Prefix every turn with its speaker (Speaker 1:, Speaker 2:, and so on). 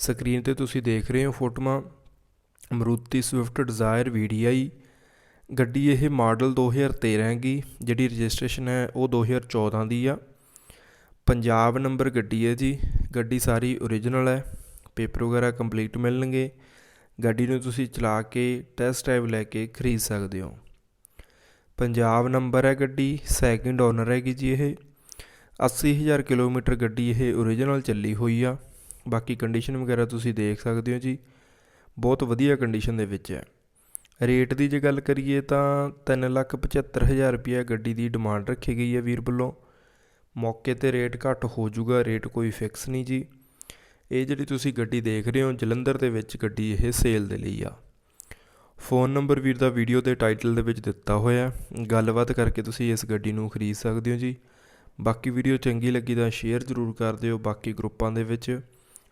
Speaker 1: Screen ਤੇ ਤੁਸੀਂ ਦੇਖ ਰਹੇ ਹੋ ਫੋਟੋਆਂ ਮਰੂਤੀ ਸਵਿਫਟ ਡਿਜ਼ਾਇਰ VDI ਗੱਡੀ ਇਹ ਮਾਡਲ 2013 ਹੈਗੀ, ਜਿਹੜੀ ਰਜਿਸਟ੍ਰੇਸ਼ਨ ਹੈ ਉਹ 2014 ਦੀ ਆ। ਪੰਜਾਬ ਨੰਬਰ ਗੱਡੀ ਹੈ ਜੀ, ਗੱਡੀ ਸਾਰੀ ਓਰੀਜਨਲ ਹੈ ਪੇਪਰ ਵਗੈਰਾ ਕੰਪਲੀਟ ਮਿਲਣਗੇ। ਗੱਡੀ ਨੂੰ ਤੁਸੀਂ ਚਲਾ ਕੇ ਟੈਸਟ ਡਰਾਈਵ ਲੈ ਕੇ ਖਰੀਦ ਸਕਦੇ ਹੋ। ਪੰਜਾਬ ਨੰਬਰ ਹੈ ਗੱਡੀ ਸੈਕਿੰਡ ਓਨਰ ਹੈਗੀ ਜੀ ਇਹ। 80000 ਕਿਲੋਮੀਟਰ ਗੱਡੀ ਇਹ ਓਰੀਜਨਲ ਚੱਲੀ ਹੋਈ ਆ। ਬਾਕੀ ਕੰਡੀਸ਼ਨ ਵਗੈਰਾ ਤੁਸੀਂ ਦੇਖ ਸਕਦੇ ਹੋ ਜੀ। ਬਹੁਤ ਵਧੀਆ ਕੰਡੀਸ਼ਨ ਦੇ ਵਿੱਚ ਹੈ। ਰੇਟ ਦੀ ਜੇ ਗੱਲ ਕਰੀਏ ਤਾਂ 375000 ਰੁਪਏ ਗੱਡੀ ਦੀ ਡਿਮਾਂਡ ਰੱਖੀ ਗਈ ਹੈ ਵੀਰ ਵੱਲੋਂ। ਮੌਕੇ ਤੇ ਰੇਟ ਘੱਟ ਹੋ ਜਾਊਗਾ ਰੇਟ ਕੋਈ ਫਿਕਸ ਨਹੀਂ ਜੀ। ਇਹ ਜਿਹੜੀ ਤੁਸੀਂ ਗੱਡੀ ਦੇਖ ਰਹੇ ਹੋ, ਜਲੰਧਰ ਦੇ ਵਿੱਚ ਗੱਡੀ ਇਹ ਸੇਲ ਦੇ ਲਈ ਆ। ਫੋਨ ਨੰਬਰ ਵੀਰ ਦਾ ਵੀਡੀਓ ਦੇ ਟਾਈਟਲ ਦੇ ਵਿੱਚ ਦਿੱਤਾ ਹੋਇਆ ਗੱਲਬਾਤ ਕਰਕੇ ਤੁਸੀਂ ਇਸ ਗੱਡੀ ਨੂੰ ਖਰੀਦ ਸਕਦੇ ਹੋ ਜੀ। ਬਾਕੀ ਵੀਡੀਓ ਚੰਗੀ ਲੱਗੀ ਤਾਂ ਸ਼ੇਅਰ ਜ਼ਰੂਰ ਕਰ ਦਿਓ। ਬਾਕੀ ਗਰੁੱਪਾਂ ਦੇ ਵਿੱਚ